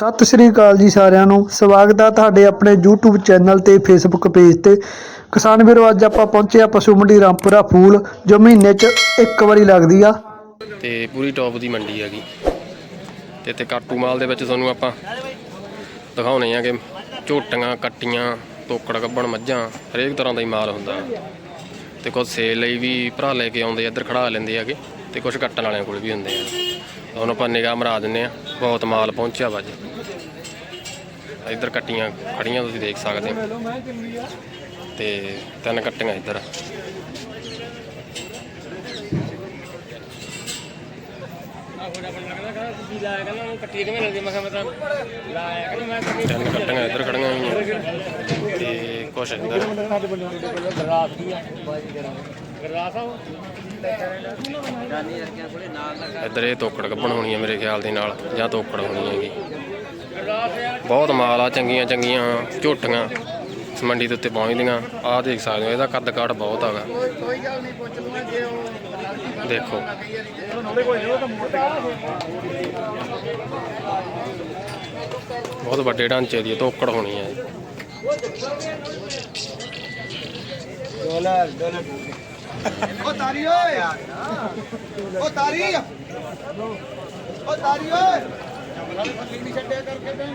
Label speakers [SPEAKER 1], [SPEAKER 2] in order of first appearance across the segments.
[SPEAKER 1] ਸਤਿ ਸ਼੍ਰੀ ਅਕਾਲ ਜੀ ਸਾਰਿਆਂ ਨੂੰ। ਸਵਾਗਤ ਆ ਤੁਹਾਡੇ ਆਪਣੇ YouTube ਚੈਨਲ ਤੇ Facebook ਪੇਜ ਤੇ। ਕਿਸਾਨ ਵੀਰੋ, ਅੱਜ ਆਪਾਂ ਪਹੁੰਚੇ ਆ ਪਸ਼ੂ ਮੰਡੀ ਰਾਮਪੁਰਾ ਫੂਲ। ਜੋ ਮਹੀਨੇ 'ਚ ਇੱਕ ਵਾਰੀ ਲੱਗਦੀ ਆ।
[SPEAKER 2] ਤੇ ਪੂਰੀ ਟੌਪ ਦੀ ਮੰਡੀ ਹੈਗੀ। ਤੇ ਤੇ ਕਾਟੂ ਮਾਲ ਦੇ ਵਿੱਚ ਤੁਹਾਨੂੰ ਆਪਾਂ ਦਿਖਾਉਣੇ ਆ ਕਿ ਝੋਟੀਆਂ, ਕੱਟੀਆਂ, ਤੋਕੜ, ਗੱਬਣ, ਮੱਝਾਂ, ਹਰੇਕ ਤਰ੍ਹਾਂ ਦਾ ਹੀ ਮਾਲ ਹੁੰਦਾ। ਤੇ ਕੁਝ ਸੇਲ ਲਈ ਵੀ ਭਰਾ ਲੈ ਕੇ ਆਉਂਦੇ, ਇੱਧਰ ਖੜਾ ਲੈਂਦੇ ਹੈਗੇ। ਤੇ ਕੁਝ ਕੱਟਣ ਵਾਲਿਆਂ ਕੋਲ ਵੀ ਹੁੰਦੇ ਆ। ਹੁਣ ਆਪਾਂ ਨਿਗਾਹ ਮਰਾ ਦਿੰਨੇ ਆ। ਬਹੁਤ ਮਾਲ ਪਹੁੰਚਿਆ ਵਾ ਜੀ। ਇੱਧਰ ਕੱਟੀਆਂ ਖੜੀਆਂ ਤੁਸੀਂ ਦੇਖ ਸਕਦੇ ਹੋ। ਤੇ ਤਿੰਨ ਕੱਟੀਆਂ ਇੱਧਰ। ਤਿੰਨ ਕੱਟੀਆਂ ਇੱਧਰ ਖੜੀਆਂ ਹੋਈਆਂ। ਤੇ ਕੁਛ ਇੱਧਰ। ਇੱਧਰ ਇਹ ਤੋਕੜ ਕੱਪਣ ਹੋਣੀ ਹੈ ਮੇਰੇ ਖਿਆਲ ਦੇ ਨਾਲ, ਜਾਂ ਤੋਕੜ ਹੋਣੀ ਹੈਗੀ। ਬਹੁਤ ਮਾਲ ਆ, ਚੰਗੀਆਂ ਚੰਗੀਆਂ ਝੋਟੀਆਂ ਇਸ ਮੰਡੀ ਦੇ ਉੱਤੇ ਪਹੁੰਚਦੀਆਂ ਆਹ ਦੇਖ ਸਕਦੇ ਹੋ, ਇਹਦਾ ਕੱਦ ਕਾਠ ਬਹੁਤ ਹੈਗਾ। ਦੇਖੋ। ਬਹੁਤ ਵੱਡੇ ਢਾਂਚੇ ਦੀ ਧੋਕੜ ਹੋਣੀ ਹੈ।
[SPEAKER 3] ਓ ਤਾਰੀ ਓਏ ਓ ਤਾਰੀ ਓ ਤਾਰੀ ਓਏ। ਨਹੀਂ। ਛੱਡਿਆ ਕਰਕੇ ਤਾਂ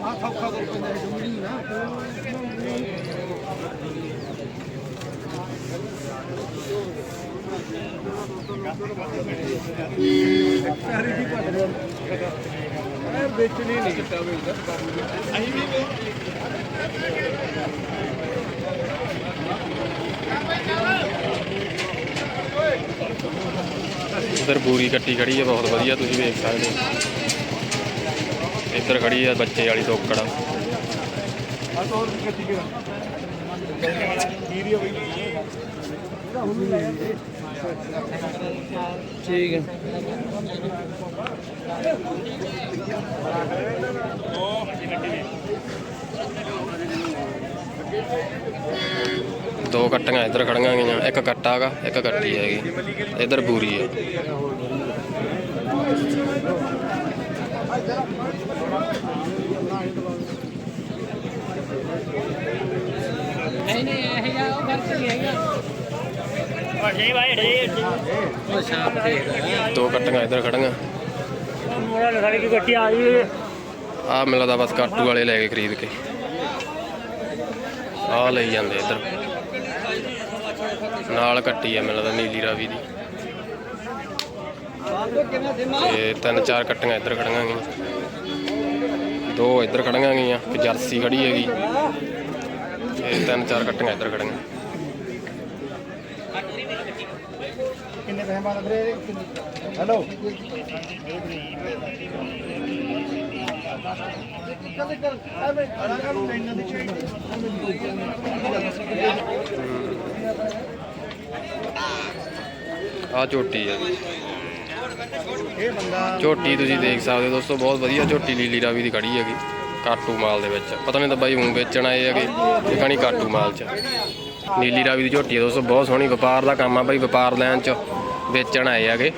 [SPEAKER 3] ਆ ਸੌਖਾ ਕਰ ਪੈਂਦਾ ਹੈ ਜੁੜੀ ਨਾ ਵੇਚਣੀ ਨਹੀਂ ਕਿਤਾ ਵੇਚਦਾ ਅਸੀਂ ਵੀ
[SPEAKER 2] ਇੱਧਰ ਬੂਰੀ ਕੱਟੀ ਖੜੀ ਹੈ, ਬਹੁਤ ਵਧੀਆ, ਤੁਸੀਂ ਵੇਖ ਸਕਦੇ ਹੋ। ਇੱਧਰ ਖੜੀ ਹੈ ਬੱਚੇ ਵਾਲੀ ਤੋਕੜ
[SPEAKER 1] ਠੀਕ ਹੈ।
[SPEAKER 2] ਦੋ ਕੱਟੀਆਂ ਇੱਧਰ ਖੜੀਆਂ ਗਈਆਂ ਇੱਕ ਕੱਟਾ ਹੈਗਾ ਇੱਕ ਕੱਟੀ ਹੈਗੀ। ਇੱਧਰ ਬੂਰੀ ਹੈ
[SPEAKER 4] ਨਹੀਂ ਨਹੀਂ ਇਹ ਜਾਂ ਉਹ ਫ਼ਰਕ ਨਹੀਂ ਹੈਗਾ। ਵੱਡੇ ਭਾਈ ਢੇ ਉਹ ਸ਼ਾਪ ਦੇਖਦਾ
[SPEAKER 2] ਦੋ ਕੱਟੀਆਂ ਇੱਧਰ ਖੜੀਆਂ
[SPEAKER 4] ਮੋੜਾ ਦੀ ਆ ਗਈ
[SPEAKER 2] ਆਹ ਮਿਲਦਾ ਬਸ ਕਾਟੂ ਵਾਲੇ ਲੈ ਕੇ ਖਰੀਦ ਕੇ। ਆਹ ਲਈ ਜਾਂਦੇ ਇੱਧਰ। ਨਾਲ ਕੱਟੀ ਆ ਮਿਲਦਾ ਨੀਲੀ ਰਾਵੀ ਦੀ। ਤੇ ਤਿੰਨ ਚਾਰ ਕੱਟੀਆਂ ਇੱਧਰ ਖੜੀਆਂ ਗਈਆਂ। ਦੋ ਇੱਧਰ ਖੜੀਆਂ ਗਈਆਂ, ਇੱਕ ਜਰਸੀ ਖੜੀ ਹੈਗੀ। ਤੇ ਤਿੰਨ ਚਾਰ ਕੱਟੀਆਂ ਇੱਧਰ ਖੜੀਆਂ।
[SPEAKER 3] ਕਿੰਨੇ ਪੈਸੇ ਬਾਅਦ ਵੀਰੇ ਹੈਲੋ। ਕਦੇ ਕਰ
[SPEAKER 2] ਝੋਟੀ ਆ।
[SPEAKER 3] ਇਹ ਬੰਦਾ
[SPEAKER 2] ਝੋਟੀ ਤੁਸੀਂ ਦੇਖ ਸਕਦੇ ਹੋ ਦੋਸਤੋ, ਬਹੁਤ ਵਧੀਆ ਝੋਟੀ ਲੀਲੀ ਰਾਵੀ ਦੀ ਖੜੀ ਹੈਗੀ, ਕਾਟੂ ਮਾਲ ਦੇ ਵਿੱਚ। ਪਤਾ ਨਹੀਂ ਤਾਂ ਬਾਈ ਹੁਣ ਵੇਚਣ ਆਏ ਹੈਗੇ, ਇਹ ਕਹਾਣੀ ਕਾਟੂ ਮਾਲ 'ਚ। ਨੀਲੀ ਰਾਵੀ ਦੀ ਝੋਟੀ ਹੈ ਦੋਸਤੋ, ਬਹੁਤ ਸੋਹਣੀ ਵਪਾਰ ਦਾ ਕੰਮ ਆ ਬਾਈ, ਵਪਾਰ ਲੈਣ 'ਚ ਵੇਚਣ ਆਏ ਹੈਗੇ।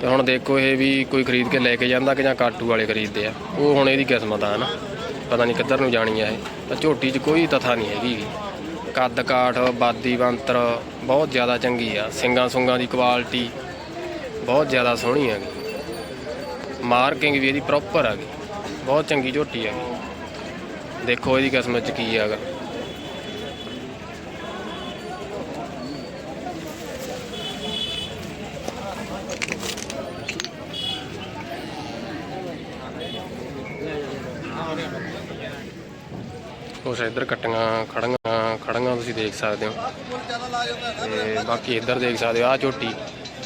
[SPEAKER 2] ਤੇ ਹੁਣ ਦੇਖੋ ਇਹ ਵੀ ਕੋਈ ਖਰੀਦ ਕੇ ਲੈ ਕੇ ਜਾਂਦਾ ਕਿ ਜਾਂ ਕਾਟੂ ਵਾਲੇ ਖਰੀਦਦੇ ਆ। ਉਹ ਹੁਣ ਇਹਦੀ ਕਿਸਮਤ ਆ ਨਾ, ਪਤਾ ਨਹੀਂ ਕਿੱਧਰ ਨੂੰ ਜਾਣੀ ਆ ਇਹ। ਤਾਂ ਝੋਟੀ 'ਚ ਕੋਈ ਤਥਾ ਨਹੀਂ ਹੈਗੀ ਕੱਦ ਕਾਠ ਬਾਦੀ ਬੰਤਰ, ਬਹੁਤ ਜ਼ਿਆਦਾ ਚੰਗੀ ਆ। ਸਿੰਗਾਂ ਸੁੰਗਾਂ ਦੀ ਕੁਆਲਿਟੀ ਬਹੁਤ ਜ਼ਿਆਦਾ ਸੋਹਣੀ ਹੈਗੀ। ਮਾਰਕਿੰਗ ਵੀ ਇਹਦੀ ਪ੍ਰੋਪਰ ਹੈਗੀ। ਬਹੁਤ ਚੰਗੀ ਝੋਟੀ ਹੈਗੀ। ਦੇਖੋ ਇਹਦੀ ਕਿਸਮਤ ਚ ਕੀ ਹੈਗਾ ਉਸ ਇੱਧਰ ਕੱਟੀਆਂ ਖੜੀਆਂ ਖੜੀਆਂ ਤੁਸੀਂ ਦੇਖ ਸਕਦੇ ਹੋ। ਤੇ ਬਾਕੀ ਇੱਧਰ ਦੇਖ ਸਕਦੇ ਹੋ, ਆਹ ਝੋਟੀ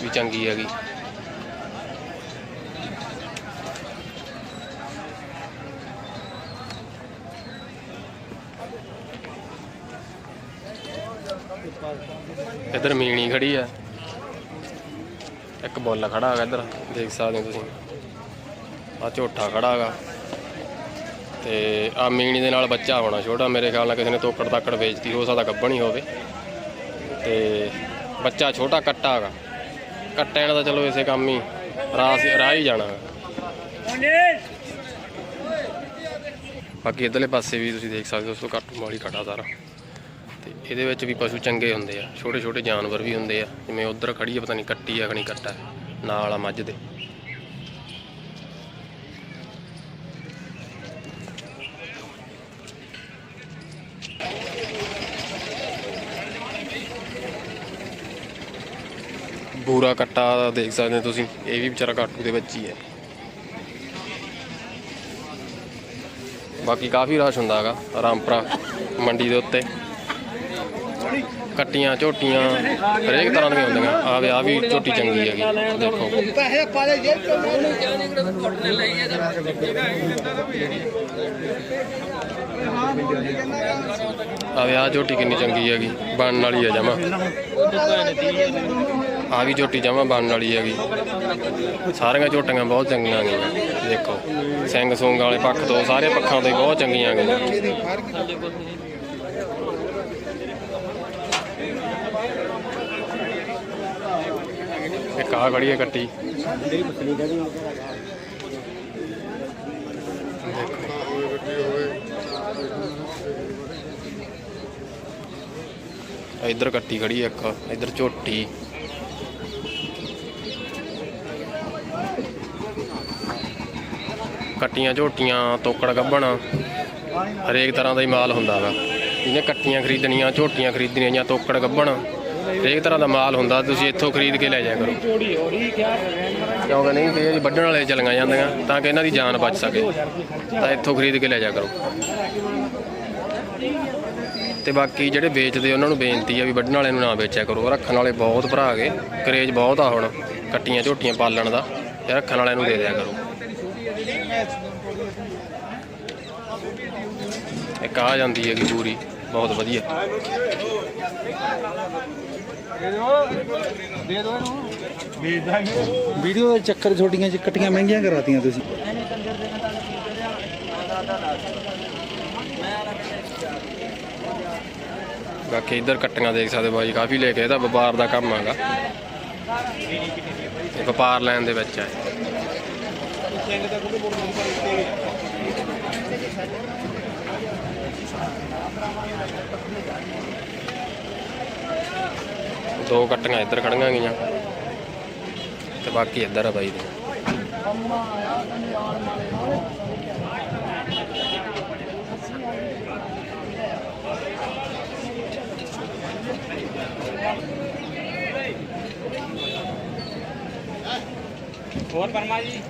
[SPEAKER 2] ਵੀ ਚੰਗੀ ਹੈਗੀ। ਇੱਧਰ ਮੀਣੀ ਖੜੀ ਆ। ਇੱਕ ਬੁੱਲ ਖੜਾ ਹੈਗਾ ਇੱਧਰ, ਦੇਖ ਸਕਦੇ ਹੋ ਤੁਸੀਂ। ਆ ਝੋਟਾ ਖੜਾ ਹੈਗਾ। ਤੇ ਆ ਮੀਣੀ ਦੇ ਨਾਲ ਬੱਚਾ ਹੋਣਾ ਛੋਟਾ, ਮੇਰੇ ਖਿਆਲ ਨਾਲ ਕਿਸੇ ਨੇ ਤੋਕੜ ਤਾਕੜ ਵੇਚਤੀ, ਹੋ ਸਕਦਾ ਗੱਭਣ ਹੀ ਹੋਵੇ। ਤੇ ਬੱਚਾ ਛੋਟਾ ਕੱਟਾ ਹੈਗਾ ਨਾਲ ਤਾਂ ਚਲੋ ਇਸੇ ਕੰਮ ਹੀ, ਰਾਹ ਰਾਹ ਹੀ ਜਾਣਾ ਬਾਕੀ ਇਧਰਲੇ ਪਾਸੇ ਵੀ ਤੁਸੀਂ ਦੇਖ ਸਕਦੇ ਹੋ ਦੋਸਤੋ ਕਾਟੂ ਮਾਲੀ ਖੜਾ ਸਾਰਾ। ਤੇ ਇਹਦੇ ਵਿੱਚ ਵੀ ਪਸ਼ੂ ਚੰਗੇ ਹੁੰਦੇ ਆ ਛੋਟੇ ਛੋਟੇ ਜਾਨਵਰ ਵੀ ਹੁੰਦੇ ਆ। ਜਿਵੇਂ ਉਧਰ ਖੜੀ ਆ, ਪਤਾ ਨਹੀਂ ਕੱਟੀ ਆ ਖਣੀ ਕੱਟਾ, ਨਾਲ ਆ ਮੱਝ ਦੇ। ਪੂਰਾ ਕੱਟਾ ਦੇਖ ਸਕਦੇ ਹੋ ਤੁਸੀਂ, ਇਹ ਵੀ ਵਿਚਾਰਾ ਕਾਟੂ ਦੇ ਵਿੱਚ ਹੀ ਹੈ। ਬਾਕੀ ਕਾਫੀ ਰਸ਼ ਹੁੰਦਾ ਹੈਗਾ, ਰਾਮਪਰਾ ਮੰਡੀ ਦੇ ਉੱਤੇ। ਕੱਟੀਆਂ, ਝੋਟੀਆਂ, ਹਰੇਕ ਤਰ੍ਹਾਂ ਦੀਆਂ ਹੁੰਦੀਆਂ। ਆ ਵੀ ਆ ਵੀ ਝੋਟੀ ਚੰਗੀ ਹੈਗੀ, ਦੇਖੋ।
[SPEAKER 3] ਪੈਸੇ ਪਾ ਲੈ ਜੇ
[SPEAKER 2] ਆ ਵੀ, ਆ ਝੋਟੀ ਕਿੰਨੀ ਚੰਗੀ ਹੈਗੀ, ਬਣਨ ਵਾਲੀ ਹੈ ਜਮਾ। ਆ ਵੀ ਝੋਟੀ ਜਮਾ ਬਣਨ ਵਾਲੀ ਹੈਗੀ। ਸਾਰੀਆਂ ਝੋਟੀਆਂ ਬਹੁਤ ਚੰਗੀਆਂ ਗਈਆਂ ਦੇਖੋ, ਸਿੰਘ ਸੁੰਗ ਵਾਲੇ ਪੱਖ ਤੋਂ ਸਾਰੇ ਪੱਖਾਂ ਤੋਂ ਬਹੁਤ ਚੰਗੀਆਂ ਗਈਆਂ ਇੱਕ ਆ ਖੜੀ ਹੈ ਕੱਟੀ। ਇੱਧਰ ਕੱਟੀ ਖੜੀ ਇੱਕ, ਇੱਧਰ ਝੋਟੀ। ਕੱਟੀਆਂ ਝੋਟੀਆਂ, ਤੋਕੜ ਗੱਭਣ ਹਰੇਕ ਤਰ੍ਹਾਂ ਦਾ ਹੀ ਮਾਲ ਹੁੰਦਾ ਵਾ। ਜਿਹਨੇ ਕੱਟੀਆਂ ਖਰੀਦਣੀਆਂ, ਝੋਟੀਆਂ ਖਰੀਦਣੀਆਂ ਜਾਂ ਤੋਕੜ ਗੱਭਣ ਹਰੇਕ ਤਰ੍ਹਾਂ ਦਾ ਮਾਲ ਹੁੰਦਾ, ਤੁਸੀਂ ਇੱਥੋਂ ਖਰੀਦ ਕੇ ਲੈ ਜਾਇਆ ਕਰੋ। ਕਿਉਂਕਿ ਨਹੀਂ ਕਈ ਵਾਰੀ ਵੱਢਣ ਵਾਲੇ ਚਲੀਆਂ ਜਾਂਦੀਆਂ, ਤਾਂ ਕਿ ਇਹਨਾਂ ਦੀ ਜਾਨ ਬਚ ਸਕੇ। ਤਾਂ ਇੱਥੋਂ ਖਰੀਦ ਕੇ ਲੈ ਜਾਇਆ ਕਰੋ। ਤੇ ਬਾਕੀ ਜਿਹੜੇ ਵੇਚਦੇ, ਉਹਨਾਂ ਨੂੰ ਬੇਨਤੀ ਆ ਵੀ ਵੱਢਣ ਵਾਲੇ ਨੂੰ ਨਾ ਵੇਚਿਆ ਕਰੋ। ਰੱਖਣ ਵਾਲੇ ਬਹੁਤ ਭਰਾ ਗਏ ਕਰੇਜ ਬਹੁਤ ਆ ਹੁਣ, ਕੱਟੀਆਂ ਝੋਟੀਆਂ ਪਾਲਣ ਦਾ ਤੇ ਰੱਖਣ ਵਾਲਿਆਂ ਨੂੰ ਦੇ ਦਿਆ ਕਰੋ। ਇੱਕ ਆ ਜਾਂਦੀ ਹੈਗੀ ਪੂਰੀ ਬਹੁਤ ਵਧੀਆ।
[SPEAKER 3] ਵੀਡੀਓ ਦੇ ਚੱਕਰ ਛੋਟੀਆਂ ਚ ਕੱਟੀਆਂ ਮਹਿੰਗੀਆਂ ਕਰਾਤੀਆਂ ਤੁਸੀਂ।
[SPEAKER 2] ਬਾਕੀ ਇੱਧਰ ਕੱਟੀਆਂ ਦੇਖ ਸਕਦੇ ਹੋ ਬਾਈ ਕਾਫੀ ਲੈ ਕੇ ਇਹਦਾ ਵਪਾਰ ਦਾ ਕੰਮ ਹੈਗਾ। ਵਪਾਰ ਲੈਣ ਦੇ ਵਿੱਚ ਹੈ। ਦੋ ਕੱਟੀਆਂ ਇੱਧਰ ਖੜੀਆਂ ਗਈਆਂ ਤੇ ਬਾਕੀ ਇੱਧਰ ਆ ਬਾਈ ਦੇ।
[SPEAKER 4] ਹੋਰ ਪਰਮਾ ਜੀ।